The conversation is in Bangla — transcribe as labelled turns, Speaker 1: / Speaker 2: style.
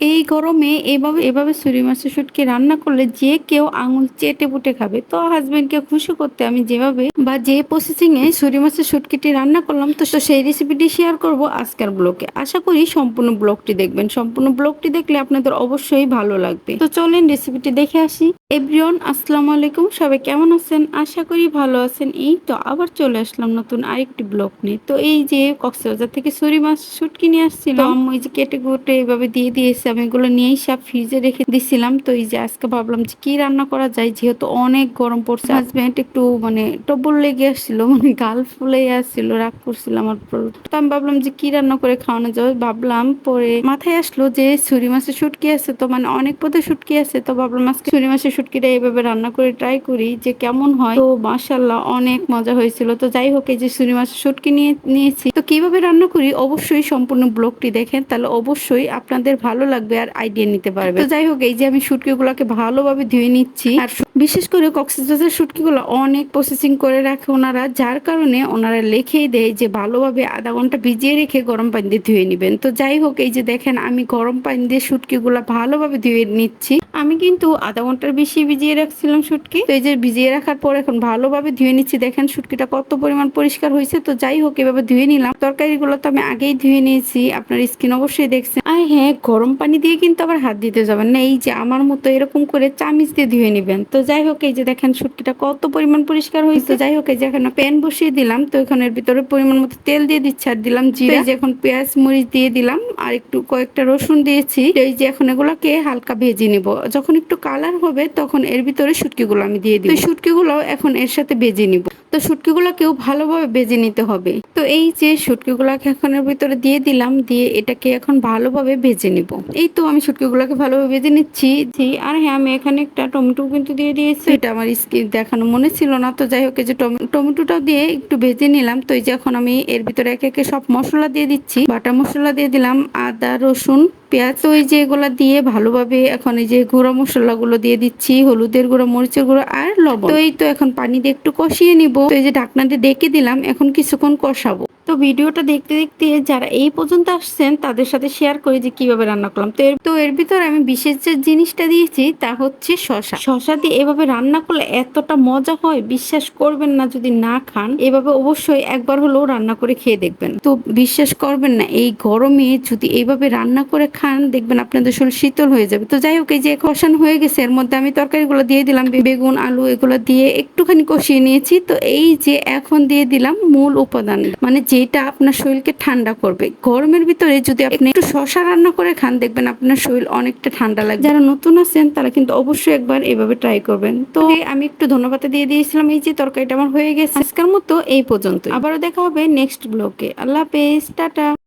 Speaker 1: এই গরমে এভাবে এভাবে সুরি মাছের শুটকি রান্না করলে যে কেউ আঙুল চেটে পুটে খাবে। তো হাজব্যান্ডকে খুশি করতে আমি যেভাবে বা যে প্রসেসিং এ ছুরি মাছের শুটকিটি রান্না করলাম, তো সেই রেসিপিটি শেয়ার করব আজকের ব্লগে আশা করি সম্পূর্ণ ব্লগটি দেখবেন। সম্পূর্ণ ব্লগটি দেখলে আপনাদের অবশ্যই ভালো লাগবে। তো চলেন রেসিপিটি দেখে আসি। এভরিওয়ান, আসসালামু আলাইকুম। সবাই কেমন আছেন? আশা করি ভালো আছেন। এই তো আবার চলে আসলাম নতুন আরেকটি ব্লগ নিয়ে। তো এই যে কক্সবাজার থেকে ছুরি মাছ শুটকি নিয়ে আসছিলাম ওই যে কেটে কুটে এইভাবে দিয়ে দিয়েছে। আমি এগুলো নিয়েই সব ফ্রিজে রেখে দিছিলাম। তো এই যে আজকে ভাবলাম যে কি রান্না করা যায়, যেহেতু অনেক গরম পড়ছে। হাজব্যান্ড একটু মানে টবল লেগে আসছিল মানে গাল ফুলে আসছিল, রাগ করছিল আমার তো আমি ভাবলাম যে কি রান্না করে খাওয়ানো যাবে ভাবলাম পরে মাথায় আসলো যে ছুরি মাছের শুটকি আছে তো মানে অনেক পদে শুটকি আছে তো ভাবলাম আজকে ছুরি মাছের শুটকিটা এইভাবে রান্না করে ট্রাই করি যে কেমন হয়। তো মাসাল্লাহ অনেক মজা হয়েছিল। তো যাই হোক, এই যে ছুরি মাছের শুটকি নিয়ে, নিয়েছি। তো কীভাবে রান্না করি অবশ্যই সম্পূর্ণ ব্লগটি দেখেন, তাহলে অবশ্যই আপনাদের ভালো লাগবে আর আইডিয়া নিতে পারবে তো যাই হোক, এই যে আমি শুটকি গুলাকে ভালোভাবে ধুয়ে নিচ্ছি। আর বিশেষ করে কক্সবাজার শুটকি গুলো অনেক প্রসেসিং করে রাখে ওনারা, যার কারণে ওনারা লিখেই দেয় যে ভালোভাবে আধা ঘণ্টা ভিজিয়ে রেখে গরম পানি দিয়ে ধুয়ে নিবেন। তো যাই হোক, এই যে দেখেন, আমি গরম পানি দিয়ে শুটকি গুলা ভালোভাবে ধুয়ে নিচ্ছি। আমি কিন্তু আধা ঘণ্টার বেশি ভিজিয়ে রাখছিলাম শুটকি তো এই যে ভিজিয়ে রাখার পর এখন ভালোভাবে ধুয়ে নিচ্ছি। দেখেন শুটকিটা কত পরিমাণ পরিষ্কার হয়েছে। তো যাই হোক, এভাবে ধুয়ে নিলাম। তরকারিগুলো তো আমি আগেই ধুয়ে নিয়েছি। আপনার স্কিন অবশ্যই দেখছেন। আর হ্যাঁ গরম পানি দিয়ে কিন্তু আবার হাত দিতে যাবেন না। এই যে আমার মতো এরকম করে চামিচ দিয়ে ধুয়ে নিবেন। তো যাই হোক এই যে দেখেন শুটকিটা কত পরিমাণ পরিষ্কার হয়েছে। তো যাই হোক এই যে এখানে প্যান বসিয়ে দিলাম তো এখানে এর ভিতরে পরিমাণ মতো তেল দিয়ে দিচ্ছি আর দিলাম জিরা। যে এখন পেঁয়াজ মরিচ দিয়ে দিলাম আর একটু কয়েকটা রসুন দিয়েছি। এই যে এখন এগুলোকে হালকা ভেজে নিব। যখন একটু কালার হবে তখন এর ভিতরে শুটকিগুলো আমি দিয়ে দিব। তো শুটকিগুলো এখন এর সাথে ভেজে নিব। তো শুটকিগুলোকেও ভালোভাবে ভেজে নিতে হবে। তো এই যে শুটকিগুলোকে এখন এর ভিতরে দিয়ে দিলাম, দিয়ে এটাকে এখন ভালোভাবে ভেজে নিব। এই তো আমি শুটকিগুলোকে ভালোভাবে ভেজে নিচ্ছি। আর হ্যাঁ আমি এখানে একটা টমেটো কিন্তু দিয়ে দিয়েছি। এটা আমার স্কিন দেখানো মনে ছিল না। তো যাই হোক যে টমে- টমেটোটাও দিয়ে একটু ভেজে নিলাম। তো এই যে এখন আমি এর ভিতরে একে একে সব মশলা দিয়ে দিচ্ছি। বাটা মশলা দিয়ে দিলাম, আদা, রসুন পেঁয়াজ ওই যে এগুলা দিয়ে ভালোভাবে এখন এই যে গুঁড়ো মশলাগুলো দিয়ে দিচ্ছি, হলুদের গুঁড়ো, মরিচের গুঁড়ো আর লবণ। তো এই তো এখন পানি দিয়ে একটু কষিয়ে নিব। তো এই যে ঢাকনাতে ডেকে দিলাম, এখন কিছুক্ষণ কষাবো। তো ভিডিওটা দেখতে দেখতে যারা এই পর্যন্ত আসছেন, তাদের সাথে শেয়ার করি যে কীভাবে রান্না করলাম। তো তো এর ভিতরে আমি বিশেষ যে জিনিসটা দিয়েছি, তা হচ্ছে শশা শশা দিয়ে এভাবে রান্না করলে এতটা মজা হয়, বিশ্বাস করবেন না যদি না খান, এভাবে অবশ্যই একবার হলেও রান্না করে খেয়ে দেখবেন। তো বিশ্বাস করবেন না, এই গরমে যদি এইভাবে রান্না করে খান, দেখবেন আপনাদের শরীর শীতল হয়ে যাবে। তো যাই হোক, এই যে কষানো হয়ে গেছে, এর মধ্যে আমি তরকারিগুলো দিয়ে দিলাম বেগুন, আলু, এগুলো দিয়ে একটুখানি কষিয়ে নিয়েছি। তো এই যে এখন দিয়ে দিলাম মূল উপাদান মানে যেটা আপনার শরীরকে ঠান্ডা করবে। গরমের ভিতরে যদি আপনি একটু শশা রান্না করে খান, দেখবেন আপনার শরীর অনেকটা ঠান্ডা লাগবে। যারা নতুন আছেন, তারা কিন্তু অবশ্যই একবার এভাবে ট্রাই করবেন। তো আমি একটু ধন্যবাদ দিয়ে দিয়েছিলাম, এই যে তরকারিটা আমার হয়ে গেছে। আজকের মতো এই পর্যন্ত আবারও দেখা হবে নেক্সট ব্লগে আল্লাহ হাফেজ, টাটা।